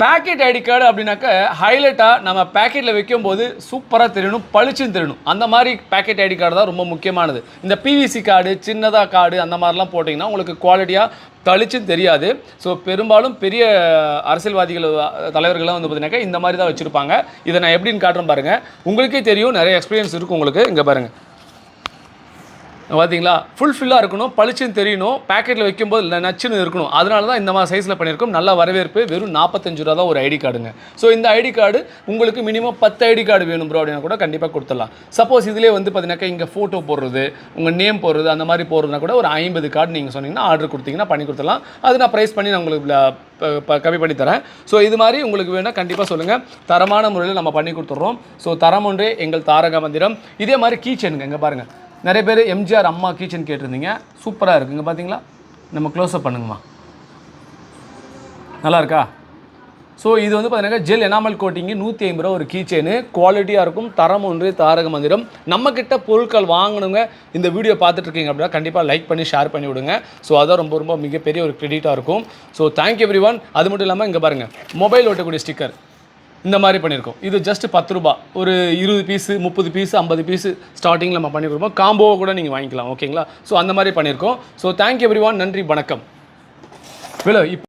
Packet ID card அப்படின்னாக்க ஹைலைட்டாக நம்ம பேக்கெட்டில் வைக்கும் போது சூப்பராக தெரியணும் பளிச்சுன்னு தெரியணும். அந்த மாதிரி பேக்கெட் ஐடி கார்டு தான் ரொம்ப முக்கியமானது. இந்த பிவிசி கார்டு சின்னதாக கார்டு அந்த மாதிரிலாம் போட்டிங்கன்னா உங்களுக்கு குவாலிட்டியாக தளிச்சும் தெரியாது. ஸோ பெரும்பாலும் பெரிய அரசியல்வாதிகள் தலைவர்கள்லாம் வந்து பார்த்தீங்கன்னாக்கா இந்த மாதிரி தான் வச்சுருப்பாங்க. இதை நான் எப்படின்னு காட்டுறேன் பாருங்கள் உங்களுக்கே தெரியும் நிறைய எக்ஸ்பீரியன்ஸ் இருக்கும் உங்களுக்கு. இங்கே பாருங்கள் பார்த்தீங்களா ஃபுல்ஃபில்லாக இருக்கணும் பளிச்சுன்னு தெரியணும் பேக்கெட்டில் வைக்கும்போது இல்லை நச்சுன்னு இருக்கணும். அதனால தான் இந்த மாதிரி சைஸில் பண்ணியிருக்கோம். நல்ல வரவேற்பு வெறும் நாற்பத்தஞ்சு ரூபா தான் ஒரு ஐடி கார்டுங்க. ஸோ இந்த ஐடி கார்டு உங்களுக்கு மினிமம் பத்து ஐடி கார்டு வேணும் ப்ரோ அப்படின்னா கூட கண்டிப்பாக கொடுத்துடலாம். சப்போஸ் இதிலே வந்து பார்த்தீங்கன்னாக்கா இங்கே ஃபோட்டோ போடுறது உங்கள் நேம் போடுறது அந்த மாதிரி போடுறதுனா கூட ஒரு ஐம்பது கார்டு நீங்கள் சொன்னீங்கன்னா ஆர்டர் கொடுத்தீங்கன்னா பண்ணி கொடுத்துடலாம். அது நான் ப்ரைஸ் பண்ணி நான் உங்களுக்கு கம்மி பண்ணி தரேன். ஸோ இது மாதிரி உங்களுக்கு வேணால் கண்டிப்பாக சொல்லுங்கள் தரமான முறையில் நம்ம பண்ணி கொடுத்துட்றோம். ஸோ தரம் ஒன்றே எங்கள் தாரக மந்திரம். இதே மாதிரி கீ செயினுங்க இங்கே பாருங்கள் நிறைய பேர் எம்ஜிஆர் அம்மா கீச்சன் கேட்டிருந்தீங்க. சூப்பராக இருக்குங்க பார்த்தீங்களா நம்ம க்ளோஸ்அப் பண்ணுங்கம்மா. நல்லா இருக்கா? ஸோ இது வந்து பார்த்தீங்கன்னா ஜெல் எனாமல் கோட்டிங்கு நூற்றி ஐம்பது ரூபா ஒரு கீச்சேனு குவாலிட்டியாக இருக்கும். தரம் ஒன்று தாரக மந்திரம். நம்மக்கிட்ட பொருட்கள் வாங்கணுங்க இந்த வீடியோ பார்த்துட்டு இருக்கீங்க அப்படின்னா கண்டிப்பாக லைக் பண்ணி ஷேர் பண்ணி விடுங்க. ஸோ அதான் ரொம்ப ரொம்ப மிகப்பெரிய ஒரு கிரெடிட்டாக இருக்கும். ஸோ தேங்க்யூ எவ்ரி ஒன் அது மட்டும் இல்லாமல் இங்கே பாருங்கள் மொபைல் ஓட்டக்கூடிய ஸ்டிக்கர் இந்த மாதிரி பண்ணியிருக்கோம். இது ஜஸ்ட் பத்து ரூபா. ஒரு இருபது பீஸு முப்பது பீஸு ஐம்பது பீஸு ஸ்டார்டிங்கில் நம்ம பண்ணியிருக்கோம் காம்போவை கூட நீங்கள் வாங்கிக்கலாம் ஓகேங்களா ஸோ அந்த மாதிரி பண்ணியிருக்கோம். ஸோ தேங்க்யூ எவ்ரி ஒன் நன்றி வணக்கம். விலோ இப்போ